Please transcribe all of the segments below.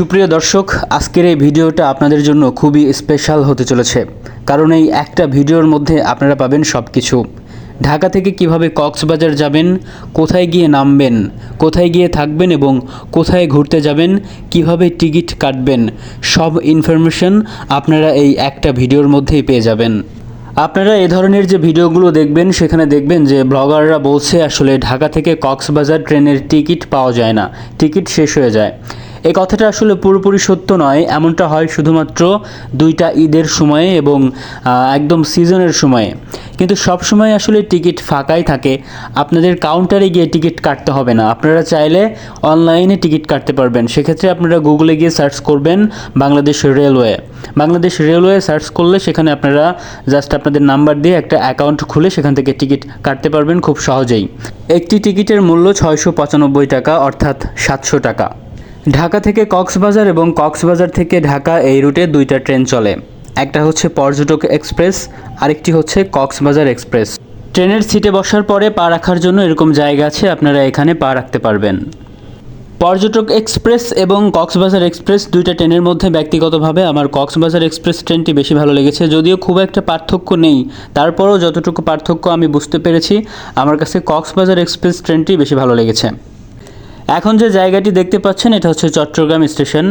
সুপ্রিয় দর্শক, আজকের এই ভিডিওটা আপনাদের জন্য খুবই স্পেশাল হতে চলেছে। কারণ এই একটা ভিডিওর মধ্যে আপনারা পাবেন সব কিছু ঢাকা থেকে কীভাবে কক্সবাজার যাবেন, কোথায় গিয়ে নামবেন, কোথায় গিয়ে থাকবেন এবং কোথায় ঘুরতে যাবেন, কীভাবে টিকিট কাটবেন, সব ইনফরমেশন আপনারা এই একটা ভিডিওর মধ্যেই পেয়ে যাবেন। আপনারা এ ধরনের যে ভিডিওগুলো দেখবেন, সেখানে দেখবেন যে ব্লগাররা বলছে আসলে ঢাকা থেকে কক্সবাজার ট্রেনের টিকিট পাওয়া যায় না। টিকিট শেষ হয়ে যায়। এই কথাটা আসলে পুরোপুরি সত্য নয়। এমনটা হয় শুধুমাত্র দুইটা ঈদের সময়ে এবং একদম সিজনের সময়ে। কিন্তু সব সময় আসলে টিকিট ফাঁকাই থাকে। আপনাদের কাউন্টারে গিয়ে টিকিট কাটতে হবে না। আপনারা চাইলে অনলাইনে টিকিট কাটতে পারবেন। সেক্ষেত্রে আপনারা গুগলে গিয়ে সার্চ করবেন Bangladesh railway. Bangladesh railway search করলে সেখানে আপনারা জাস্ট আপনাদের নাম্বার দিয়ে একটা অ্যাকাউন্ট খুলে সেখান থেকে টিকিট কাটতে পারবেন খুব সহজেই। একটি টিকিটের মূল্য ছয়শো পঁচানব্বই টাকা, অর্থাৎ সাতশো টাকা। ঢাকা থেকে কক্সবাজার এবং কক্সবাজার থেকে ঢাকা এই রুটে দুইটা ট্রেন চলে। একটা হচ্ছে পর্যটক এক্সপ্রেস, আরেকটি হচ্ছে কক্সবাজার এক্সপ্রেস। ট্রেনের সিটে বসার পরে পা রাখার জন্য এরকম জায়গা আছে, আপনারা এখানে পা রাখতে পারবেন। পর্যটক এক্সপ্রেস এবং কক্সবাজার এক্সপ্রেস দুইটা ট্রেনের মধ্যে ব্যক্তিগতভাবে আমার কক্সবাজার এক্সপ্রেস ট্রেনটি বেশি ভালো লেগেছে, যদিও খুব একটা পার্থক্য নেই। তারপরেও যতটুকু পার্থক্য আমি বুঝতে পেরেছি, আমার কাছে কক্সবাজার এক্সপ্রেস ট্রেনটি বেশি ভালো লেগেছে। এখন যে জায়গাটি দেখতে পাচ্ছেন, এটা হচ্ছে চট্টগ্রাম স্টেশন।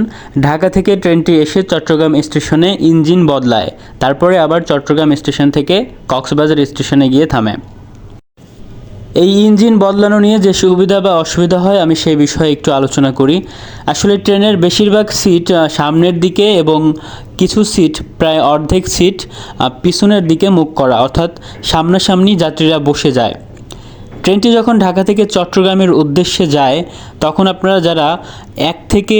ঢাকা থেকে ট্রেনটি এসে চট্টগ্রাম স্টেশনে ইঞ্জিন বদলায়। তারপরে আবার চট্টগ্রাম স্টেশন থেকে কক্সবাজার স্টেশনে গিয়ে থামে। এই ইঞ্জিন বদলানো নিয়ে যে সুবিধা বা অসুবিধা হয়, আমি সেই বিষয়ে একটু আলোচনা করি। আসলে ট্রেনের বেশিরভাগ সিট সামনের দিকে এবং কিছু সিট, প্রায় অর্ধেক সিট পিছনের দিকে মুখ করা। অর্থাৎ সামনাসামনি যাত্রীরা বসে যায়। ট্রেনটি যখন ঢাকা থেকে চট্টগ্রামের উদ্দেশ্যে যায়, তখন আপনারা যারা এক থেকে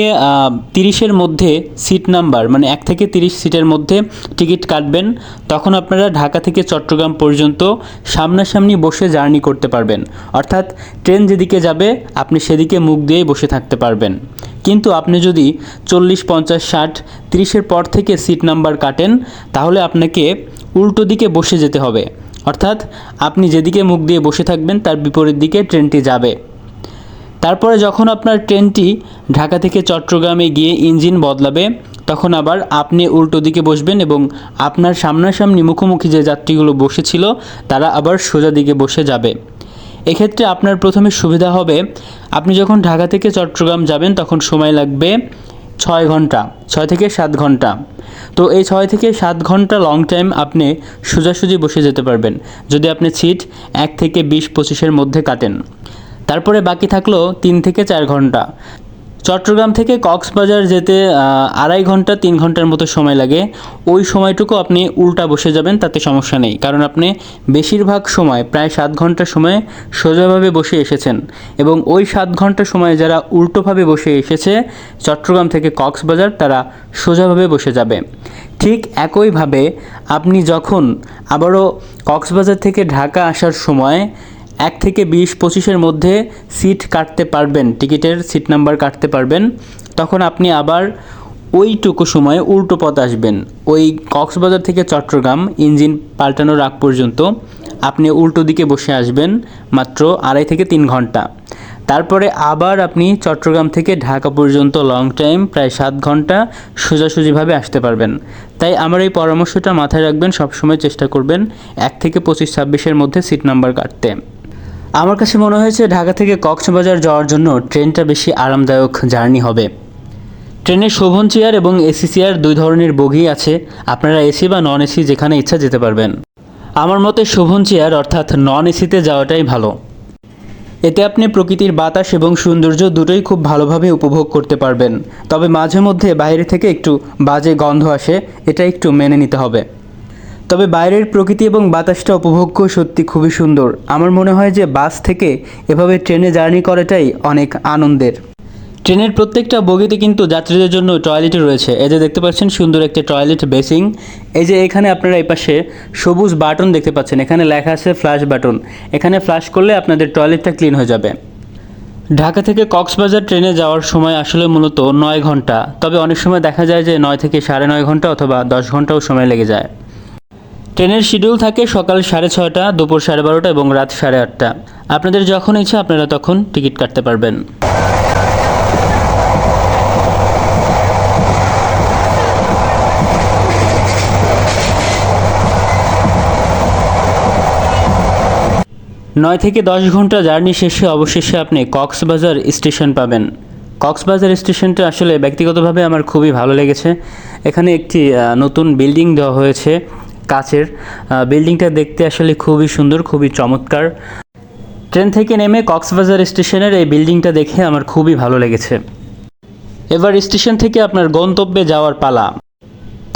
তিরিশের মধ্যে সিট নাম্বার মানে এক থেকে তিরিশ সিটের মধ্যে টিকিট কাটবেন, তখন আপনারা ঢাকা থেকে চট্টগ্রাম পর্যন্ত সামনাসামনি বসে জার্নি করতে পারবেন। অর্থাৎ ট্রেন যেদিকে যাবে, আপনি সেদিকে মুখ দিয়েই বসে থাকতে পারবেন। কিন্তু আপনি যদি চল্লিশ, পঞ্চাশ, ষাট, তিরিশের পর থেকে সিট নাম্বার কাটেন, তাহলে আপনাকে উল্টো দিকে বসে যেতে হবে। অর্থাৎ আপনি যেদিকে মুখ দিয়ে বসে থাকবেন, তার বিপরীত দিকে ট্রেনটি যাবে। তারপরে যখন আপনার ট্রেনটি ঢাকা থেকে চট্টগ্রামে গিয়ে ইঞ্জিন বদলাবে, তখন আবার আপনি উল্টো দিকে বসবেন এবং আপনার সামনাসামনি মুখোমুখি যে যাত্রীগুলো বসেছিল, তারা আবার সোজা দিকে বসে যাবে। এক্ষেত্রে আপনার প্রথমে সুবিধা হবে, আপনি যখন ঢাকা থেকে চট্টগ্রাম যাবেন, তখন সময় লাগবে ছয় ঘণ্টা, ছয় থেকে সাত ঘণ্টা। তো এই ছয় থেকে সাত ঘণ্টা লং টাইম আপনি সোজাসুজি বসে যেতে পারবেন। যদি আপনি সিট এক থেকে বিশ পঁচিশের মধ্যে কাটেন। তারপরে বাকি থাকল তিন থেকে চার ঘণ্টা। চট্টগ্রাম থেকে কক্সবাজার যেতে আড়াই ঘণ্টা, তিন ঘণ্টার মতো সময় লাগে। ওই সময়টুকু আপনি উল্টা বসে যাবেন, তাতে সমস্যা নেই। কারণ আপনি বেশিরভাগ সময়, প্রায় সাত ঘণ্টা সময় সোজাভাবে বসে এসেছেন। এবং ওই সাত ঘণ্টা সময় যারা উল্টোভাবে বসে এসেছে, চট্টগ্রাম থেকে কক্সবাজার, তারা সোজাভাবে বসে যাবে। ঠিক একইভাবে আপনি যখন আবারও কক্সবাজার থেকে ঢাকা আসার সময় এক থেকে বিশ পঁচিশের মধ্যে সিট কাটতে পারবেন, টিকিটের সিট নাম্বার কাটতে পারবেন। তখন আপনি আবার ওইটুকু সময় উল্টো পথ আসবেন। ওই কক্সবাজার থেকে চট্টগ্রাম, ইঞ্জিন পাল্টানোর আগ পর্যন্ত আপনি উল্টো দিকে বসে আসবেন মাত্র আড়াই থেকে তিন ঘণ্টা। তারপরে আবার আপনি চট্টগ্রাম থেকে ঢাকা পর্যন্ত লং টাইম প্রায় সাত ঘণ্টা সোজাসুজিভাবে আসতে পারবেন। তাই আমার এই পরামর্শটা মাথায় রাখবেন, সবসময় চেষ্টা করবেন এক থেকে পঁচিশ ছাব্বিশের মধ্যে সিট নাম্বার কাটতে। আমার কাছে মনে হয়েছে ঢাকা থেকে কক্সবাজার যাওয়ার জন্য ট্রেনটা বেশি আরামদায়ক জার্নি হবে। ট্রেনে শোভন চেয়ার এবং এসি চেয়ার দুই ধরনের বগি আছে। আপনারা এসি বা নন এসি যেখানে ইচ্ছা যেতে পারবেন। আমার মতে শোভন চেয়ার অর্থাৎ নন এসিতে যাওয়াটাই ভালো। এতে আপনি প্রকৃতির বাতাস এবং সৌন্দর্য দুটোই খুব ভালোভাবে উপভোগ করতে পারবেন। তবে মাঝে মধ্যে বাইরে থেকে একটু বাজে গন্ধ আসে, এটা একটু মেনে নিতে হবে। তবে বাইরের প্রকৃতি এবং বাতাসটা উপভোগ্য সত্যি খুবই সুন্দর। আমার মনে হয় যে বাস থেকে এভাবে ট্রেনে জার্নি করাটাই অনেক আনন্দের। ট্রেনের প্রত্যেকটা বগিতে কিন্তু যাত্রীদের জন্য টয়লেট রয়েছে। এই যে দেখতে পাচ্ছেন, সুন্দর একটি টয়লেট বেসিং এই যে এখানে আপনারা এই পাশে সবুজ বাটন দেখতে পাচ্ছেন। এখানে লেখা আছে ফ্ল্যাশ বাটন। এখানে ফ্ল্যাশ করলে আপনাদের টয়লেটটা ক্লিন হয়ে যাবে। ঢাকা থেকে কক্সবাজার ট্রেনে যাওয়ার সময় আসলে মূলত নয় ঘণ্টা। তবে অনেক সময় দেখা যায় যে নয় থেকে সাড়ে নয় ঘণ্টা অথবা দশ ঘন্টাও সময় লেগে যায়। ট্রেনের শিডিউল থাকে সকাল সাড়ে ছয়টা, দুপুর সাড়ে বারোটা এবং রাত সাড়ে আটটা। আপনাদের যখন ইচ্ছে আপনারা তখন টিকিট কাটতে পারবেন। নয় থেকে দশ ঘণ্টা জার্নি শেষে অবশেষে আপনি কক্সবাজার স্টেশন পাবেন। কক্সবাজার স্টেশনটা আসলে ব্যক্তিগতভাবে আমার খুবই ভালো লেগেছে। এখানে একটি নতুন বিল্ডিং দেওয়া হয়েছে। আহ, বিল্ডিংটা দেখতে আসলে খুবই সুন্দর খুবই চমৎকার। ট্রেন থেকে নেমে কক্সবাজার স্টেশনের এই বিল্ডিংটা দেখে আমার খুবই ভালো লেগেছে। এবার স্টেশন থেকে আপনার গন্তব্যে যাওয়ার পালা।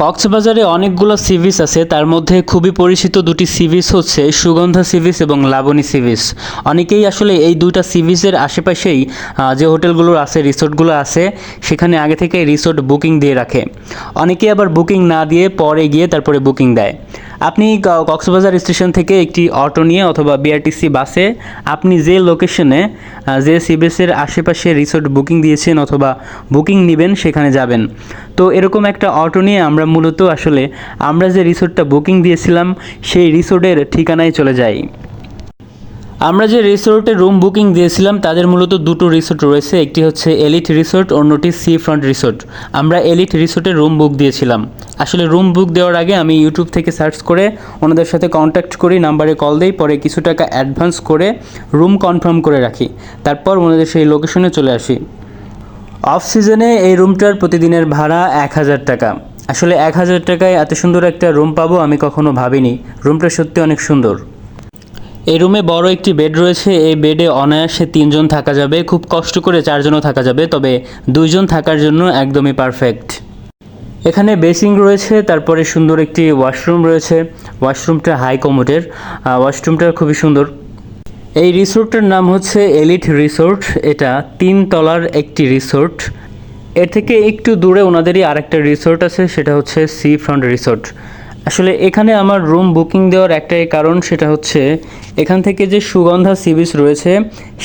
কক্সবাজারে অনেকগুলো সি বিচ আছে, তার মধ্যে খুবই পরিচিত দুটি সি বিচ হচ্ছে সুগন্ধা সি বিচ এবং লাবণী সি বিচ অনেকেই আসলে এই দুইটা সি বিচের আশেপাশেই যে হোটেলগুলো আছে, রিসোর্টগুলো আছে, সেখানে আগে থেকে রিসোর্ট বুকিং দিয়ে রাখে। অনেকে আবার বুকিং না দিয়ে পরে গিয়ে তারপরে বুকিং দেয়। আপনি কক্সবাজার স্টেশন থেকে একটি অটো নিয়ে অথবা বিআরটিসি বাসে আপনি যে লোকেশনে যে সিবিএসের আশেপাশে রিসোর্ট বুকিং দিয়েছেন অথবা বুকিং নেবেন, সেখানে যাবেন। তো এরকম একটা অটো নিয়ে আমরা মূলত আসলে আমরা যে রিসোর্টটা বুকিং দিয়েছিলাম, সেই রিসোর্টের ঠিকানায় চলে যাই। আমরা যে রিসোর্টে রুম বুকিং দিয়েছিলাম, তাদের মূলত দুটো রিসোর্ট রয়েছে। একটি হচ্ছে এলিট রিসোর্ট অন্যটি সি ফ্রন্ট রিসোর্ট আমরা এলিট রিসোর্টে রুম বুক দিয়েছিলাম। আসলে রুম বুক দেওয়ার আগে আমি ইউটিউব থেকে সার্চ করে ওনাদের সাথে কন্ট্যাক্ট করি নাম্বারে কল দিই, পরে কিছু টাকা অ্যাডভান্স করে রুম কনফার্ম করে রাখি। তারপর ওনাদের সেই লোকেশনে চলে আসি। অফ সিজনে এই রুমটার প্রতিদিনের ভাড়া এক হাজার টাকা। আসলে এক হাজার টাকায় এত সুন্দর একটা রুম পাবো আমি কখনো ভাবিনি। রুমটা সত্যি অনেক সুন্দর। এই রুমে বড় একটি বেড রয়েছে। এই বেডে অনায়াসে তিনজন থাকা যাবে। খুব কষ্ট করে চারজনও থাকা যাবে, তবে দুইজন থাকার জন্য একদমই পারফেক্ট। এখানে বেসিং রয়েছে, তারপরে সুন্দর একটি ওয়াশরুম রয়েছে। ওয়াশরুমটা হাই কমোডের ওয়াশরুমটা খুবই সুন্দর। এই রিসোর্টটার নাম হচ্ছে এলিট রিসোর্ট। এটা তিন তলার একটি রিসোর্ট। এর থেকে একটু দূরে ওনাদেরই আরেকটা রিসোর্ট আছে, সেটা হচ্ছে সি ফ্রন্ট রিসোর্ট। আসলে এখানে আমার রুম বুকিং দেওয়ার একটাই কারণ সেটা হচ্ছে, এখান থেকে যে সুগন্ধা সি বিচ রয়েছে,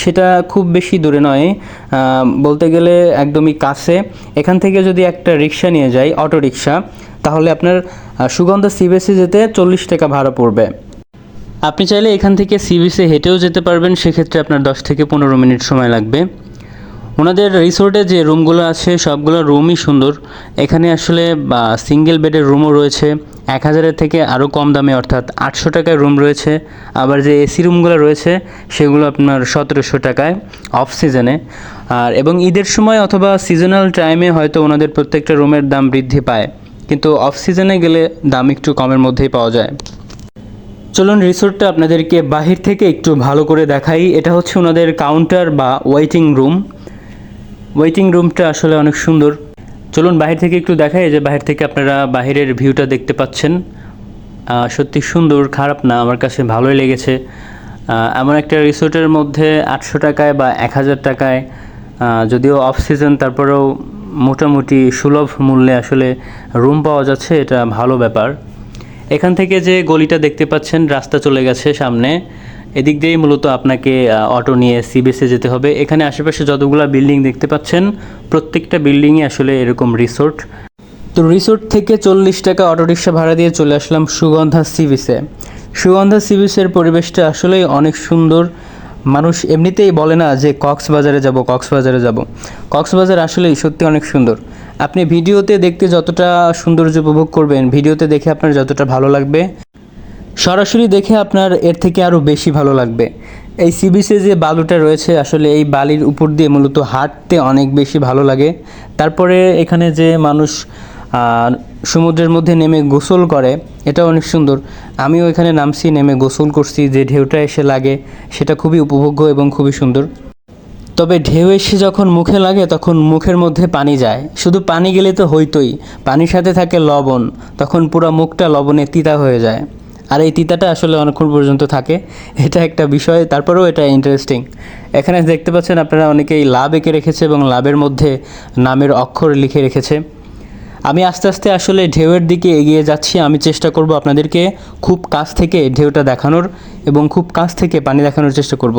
সেটা খুব বেশি দূরে নয় বলতে গেলে একদমই কাছে। এখান থেকে যদি একটা রিক্সা নিয়ে যাই অটো রিক্সা, তাহলে আপনার সুগন্ধা সি বিচে যেতে চল্লিশ টাকা ভাড়া পড়বে। আপনি চাইলে এখান থেকে সি বিচে হেঁটেও যেতে পারবেন, সেক্ষেত্রে আপনার দশ থেকে পনেরো মিনিট সময় লাগবে। ওনাদের রিসোর্টে যে রুমগুলো আছে, সবগুলো রুমই সুন্দর। এখানে আসলে সিঙ্গেল বেডের রুমও রয়েছে। এক হাজারের থেকে আরও কম দামে, অর্থাৎ আটশো টাকায় রুম রয়েছে। আবার যে এসি রুমগুলো রয়েছে, সেগুলো আপনার সতেরোশো টাকায় অফ সিজনে আর, এবং ঈদের সময় অথবা সিজনাল টাইমে হয়তো ওনাদের প্রত্যেকটা রুমের দাম বৃদ্ধি পায়। কিন্তু অফ সিজনে গেলে দাম একটু কমের মধ্যেই পাওয়া যায়। চলুন রিসোর্টটা আপনাদেরকে বাহির থেকে একটু ভালো করে দেখাই। এটা হচ্ছে ওনাদের কাউন্টার বা ওয়েটিং রুম ওয়েটিং রুমটা আসলে অনেক সুন্দর। চলুন বাহির থেকে একটু দেখাই যে বাহির থেকে আপনারা বাহিরের ভিউটা দেখতে পাচ্ছেন। সত্যি সুন্দর, খারাপ না, আমার কাছে ভালোই লেগেছে। এমন একটা রিসোর্টের মধ্যে আটশো টাকায় বা এক হাজার টাকায় যদিও অফ সিজন তারপরেও মোটামুটি সুলভ মূল্যে আসলে রুম পাওয়া যাচ্ছে, এটা ভালো ব্যাপার। এখান থেকে যে গলিটা দেখতে পাচ্ছেন, রাস্তা চলে গেছে সামনে। এদিক দিয়েই মূলত আপনাকে অটো নিয়ে সিবিএসে যেতে হবে। এখানে আশেপাশে যতগুলো বিল্ডিং দেখতে পাচ্ছেন, প্রত্যেকটা বিল্ডিংয়ে আসলে এরকম রিসোর্ট তো রিসোর্ট থেকে চল্লিশ টাকা অটোরিকশা ভাড়া দিয়ে চলে আসলাম সুগন্ধা সি বিচে সুগন্ধা সি বিচের পরিবেশটা আসলেই অনেক সুন্দর। মানুষ এমনিতেই বলে না যে কক্সবাজারে যাব কক্সবাজারে যাব। কক্সবাজার আসলেই সত্যি অনেক সুন্দর। আপনি ভিডিওতে দেখতে যতটা সৌন্দর্য উপভোগ করবেন, ভিডিওতে দেখে আপনার যতটা ভালো লাগবে। সরাসরি দেখে আপনার এর থেকে আরও বেশি ভালো লাগবে। এই সি বিচে যে বালুটা রয়েছে, আসলে এই বালির উপর দিয়ে মূলত হাঁটতে অনেক বেশি ভালো লাগে। তারপরে এখানে যে মানুষ সমুদ্রের মধ্যে নেমে গোসল করে এটা অনেক সুন্দর। আমিও এখানে নামছি, নেমে গোসল করছি, যে ঢেউটা এসে লাগে, সেটা খুবই উপভোগ্য এবং খুবই সুন্দর। তবে ঢেউ এসে যখন মুখে লাগে, তখন মুখের মধ্যে পানি যায়। শুধু পানি গেলে তো হইতই, পানির সাথে থাকে লবণ, তখন পুরো মুখটা লবণে তিতা হয়ে যায়। আর এই তিতাটা আসলে অনেকক্ষণ পর্যন্ত থাকে। এটা একটা বিষয়, তারপরেও এটা ইন্টারেস্টিং এখানে দেখতে পাচ্ছেন আপনারা অনেকেই লাভ এঁকে রেখেছে এবং লাভের মধ্যে নামের অক্ষর লিখে রেখেছে। আমি আস্তে আস্তে আসলে ঢেউয়ের দিকে এগিয়ে যাচ্ছি। আমি চেষ্টা করব আপনাদেরকে খুব কাছ থেকে ঢেউটা দেখানোর এবং খুব কাছ থেকে পানি দেখানোর চেষ্টা করব।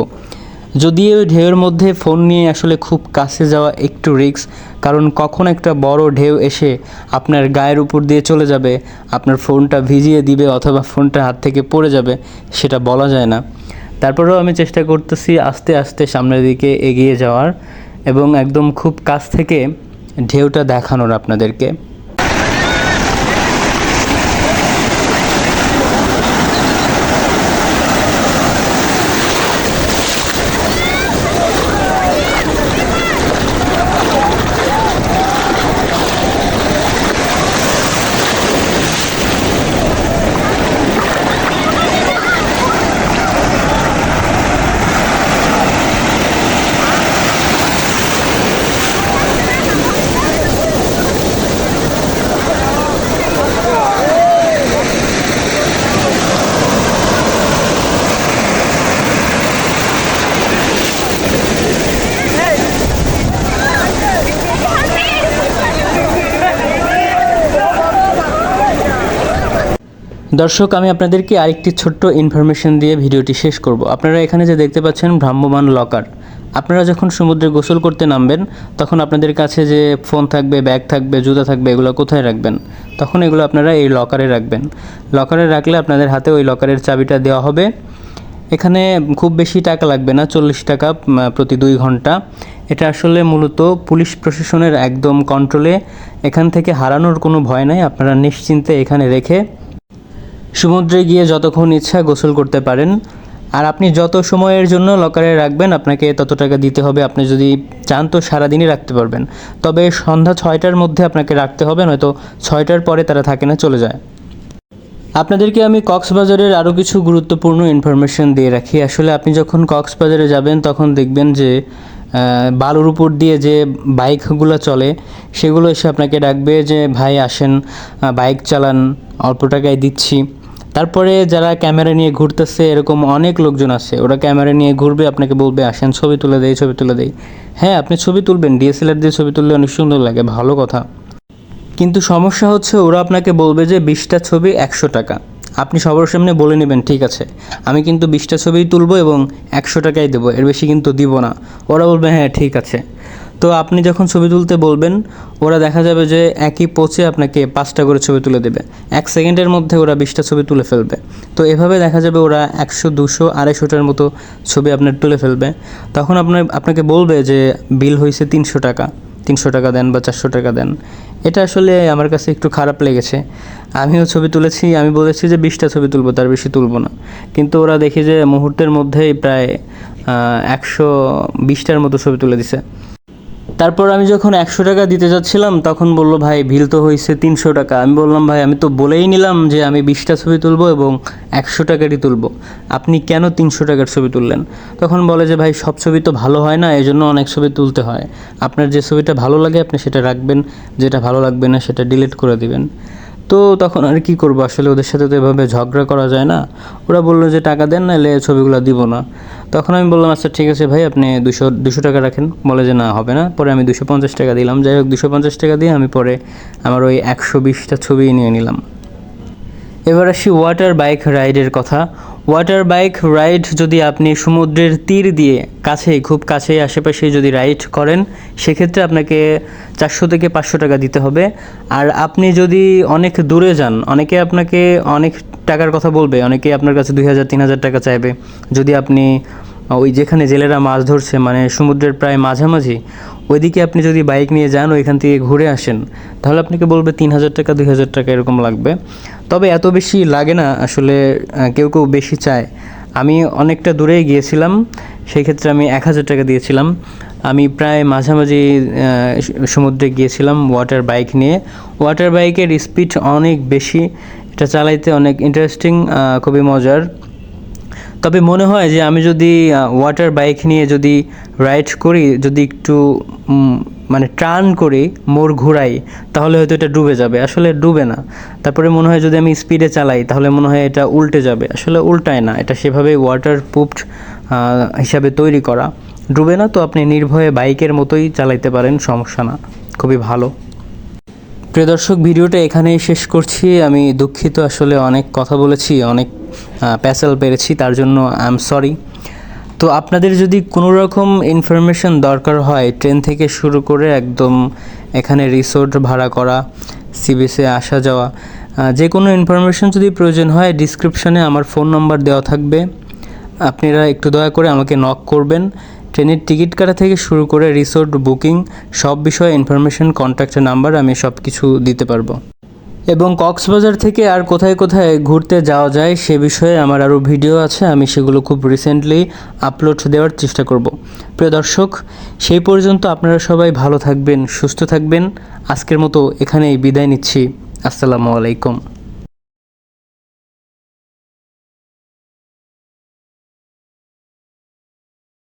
যদিও ঢেউয়ের মধ্যে ফোন নিয়ে আসলে খুব কাছে যাওয়া একটু রিস্ক কারণ কখন একটা বড় ঢেউ এসে আপনার গায়ের উপর দিয়ে চলে যাবে, আপনার ফোনটা ভিজিয়ে দিবে অথবা ফোনটা হাত থেকে পড়ে যাবে, সেটা বলা যায় না। তারপরেও আমি চেষ্টা করতেছি আস্তে আস্তে সামনের দিকে এগিয়ে যাওয়ার এবং একদম খুব কাছ থেকে ঢেউটা দেখানোর আপনাদেরকে। দর্শক, আমি আপনাদেরকে আরেকটি ছোট্ট ইনফরমেশন দিয়ে ভিডিওটি শেষ করব। আপনারা এখানে যে দেখতে পাচ্ছেন ভ্রাম্যমান লকার আপনারা যখন সমুদ্রে গোসল করতে নামবেন, তখন আপনাদের কাছে যে ফোন থাকবে ব্যাগ থাকবে, জুতা থাকবে, এগুলো কোথায় রাখবেন? তখন এগুলো আপনারা এই লকারে রাখবেন। লকারে রাখলে আপনাদের হাতে ওই লকারের চাবিটা দেওয়া হবে। এখানে খুব বেশি টাকা লাগবে না, চল্লিশ টাকা প্রতি দুই ঘণ্টা। এটা আসলে মূলত পুলিশ প্রশাসনের একদম কন্ট্রোলে এখান থেকে হারানোর কোনো ভয় নাই, আপনারা নিশ্চিন্তে এখানে রেখে সমুদ্রে গিয়ে যতক্ষণ ইচ্ছা গোসল করতে পারেন। আর আপনি যত সময়ের জন্য লকারে রাখবেন, আপনাকে তত টাকা দিতে হবে। আপনি যদি চান তো সারাদিনই রাখতে পারবেন। তবে সন্ধ্যা ছয়টার মধ্যে আপনাকে রাখতে হবে, নয়তো ছয়টার পরে তারা থাকে না, চলে যায়। আপনাদেরকে আমি কক্সবাজারের আরও কিছু গুরুত্বপূর্ণ ইনফরমেশন দিয়ে রাখি। আসলে আপনি যখন কক্সবাজারে যাবেন, তখন দেখবেন যে বালুর উপর দিয়ে যে বাইকগুলো চলে, সেগুলো এসে আপনাকে ডাকবে যে, ভাই, আসেন বাইক চালান, অল্প টাকায় দিচ্ছি। তারপরে যারা ক্যামেরা নিয়ে ঘুরতেছে, এরকম অনেক লোকজন আছে, ওরা ক্যামেরা নিয়ে ঘুরবে, আপনাকে বলবে, আসেন, ছবি তুলে দেয় ছবি তুলে দেয় হ্যাঁ আপনি ছবি তুলবেন ডিএসএলআর দিয়ে ছবি তুললে অনেক সুন্দর লাগে, ভালো কথা। কিন্তু সমস্যা হচ্ছে, ওরা আপনাকে বলবে যে, বিশটা ছবি একশো টাকা। আপনি সবার সামনে বলে নেবেন, ঠিক আছে, আমি কিন্তু বিশটা ছবিই তুলবো এবং একশো টাকাই দেবো, এর বেশি কিন্তু দিব না। ওরা বলবে হ্যাঁ ঠিক আছে। তো আপনি যখন ছবি তুলতে বলবেন, ওরা দেখা যাবে যে একই পোচে আপনাকে পাঁচটা করে ছবি তুলে দেবে। এক সেকেন্ডের মধ্যে ওরা বিশটা ছবি তুলে ফেলবে। তো এভাবে দেখা যাবে ওরা একশো, দুশো, আড়াইশোটার মতো ছবি আপনার তুলে ফেলবে। তখন আপনার, আপনাকে বলবে যে বিল হয়েছে তিনশো টাকা। তিনশো টাকা দেন বা চারশো টাকা দেন। এটা আসলে আমার কাছে একটু খারাপ লেগেছে। আমিও ছবি তুলেছি, আমি বলেছি যে বিশটা ছবি তুলবো, তার বেশি তুলবো না। কিন্তু ওরা দেখি যে মুহূর্তের মধ্যেই প্রায় একশো বিশটার মতো ছবি তুলে দিছে। তারপর আমি যখন একশো টাকা দিতে যাচ্ছিলাম, তখন বলল, ভাই ভিল তো হয়েছে তিনশো টাকা। আমি বললাম, ভাই, আমি তো বলেই নিলাম যে আমি বিশটা ছবি তুলবো এবং একশো টাকারই তুলবো। আপনি কেন তিনশো টাকার ছবি তুললেন? তখন বলে যে, ভাই, সব ছবি তো ভালো হয় না এই জন্য অনেক ছবি তুলতে হয়। আপনার যে ছবিটা ভালো লাগে, আপনি সেটা রাখবেন, যেটা ভালো লাগবে না, সেটা ডিলিট করে দিবেন। তো তখন আর কি করব? আসলে ওদের সাথে তো এভাবে ঝগড়া করা যায় না। ওরা বলল যে, টাকা দেন না এলে ছবিগুলো দিব না। তখন আমি বললাম আচ্ছা ঠিক আছে ভাই, আপনি দুশো দুশো টাকা রাখেন। বলে যে, না, হবে না। পরে আমি দুশো পঞ্চাশ টাকা দিলাম। যাই হোক, দুশো পঞ্চাশ টাকা দিয়ে আমি পরে আমার ওই একশো বিশটা ছবি নিয়ে নিলাম। এবার আসি ওয়াটার বাইক রাইডের কথা। ওয়াটার বাইক রাইড যদি আপনি সমুদ্রের তীর দিয়ে কাছেই, খুব কাছেই আশেপাশে যদি রাইড করেন, সেক্ষেত্রে আপনাকে চারশো থেকে পাঁচশো টাকা দিতে হবে। আর আপনি যদি অনেক দূরে যান, অনেকে আপনাকে অনেক টাকার কথা বলবে, অনেকে আপনার কাছে দুই হাজার, তিন হাজার টাকা চাইবে। যদি আপনি ওই যেখানে জেলেরা মাছ ধরছে মানে সমুদ্রের প্রায় মাঝামাঝি, ওইদিকে আপনি যদি বাইক নিয়ে যান, ওইখান থেকে ঘুরে আসেন, তাহলে আপনাকে বলবে তিন হাজার টাকা, দুই হাজার টাকা এরকম লাগবে। তবে এত বেশি লাগে না, আসলে কেউ কেউ বেশি চায়। আমি অনেকটা দূরে গিয়েছিলাম, সেই ক্ষেত্রে আমি এক হাজার টাকা দিয়েছিলাম। আমি প্রায় মাঝামাঝি সমুদ্রে গিয়েছিলাম ওয়াটার বাইক নিয়ে। ওয়াটার বাইকের স্পিড অনেক বেশি, এটা চালাইতে অনেক ইন্টারেস্টিং খুবই মজার। তবে মনে হয় যে আমি যদি ওয়াটার বাইক নিয়ে যদি রাইড করি, যদি একটু মানে টার্ন করি, মোড় ঘুরাই, তাহলে হয়তো এটা ডুবে যাবে। আসলে ডুবে না। তারপরে মনে হয় যদি আমি স্পিডে চালাই, তাহলে মনে হয় এটা উল্টে যাবে। আসলে উল্টায় না। এটা সেভাবে ওয়াটার প্রুফড হিসাবে তৈরি করা। ডুবে না তো আপনি নির্ভয়ে বাইকের মতোই চালাইতে পারেন, সমস্যা না। খুবই ভালো। প্রিয় দর্শক, ভিডিওটা এখানেই শেষ করছি। আমি দুঃখিত, আসলে অনেক কথা বলেছি, অনেক প্যাসেল পেরেছি, তার জন্য আই এম সরি তো আপনাদের যদি কোনো রকম ইনফরমেশন দরকার হয়, ট্রেন থেকে শুরু করে একদম এখানে রিসোর্ট ভাড়া করা সিবিসে আসা যাওয়া যে কোনো ইনফরমেশন যদি প্রয়োজন হয় ডিসক্রিপশনে আমার ফোন নাম্বার দেওয়া থাকবে। আপনারা একটু দয়া করে আমাকে নক করবেন। ট্রেনের টিকিট কাটা থেকে শুরু করে রিসোর্ট, বুকিং, সব বিষয়ে ইনফরমেশন কন্ট্যাক্টের নাম্বার আমি সব কিছু দিতে পারব। এবং কক্সবাজার থেকে আর কোথায় কোথায় ঘুরতে যাওয়া যায় সে বিষয়ে আমার আরও ভিডিও আছে, আমি সেগুলো খুব রিসেন্টলি আপলোড দেওয়ার চেষ্টা করব। প্রিয় দর্শক, সেই পর্যন্ত আপনারা সবাই ভালো থাকবেন, সুস্থ থাকবেন। আজকের মতো এখানেই বিদায় নিচ্ছি। আসসালামু আলাইকুম।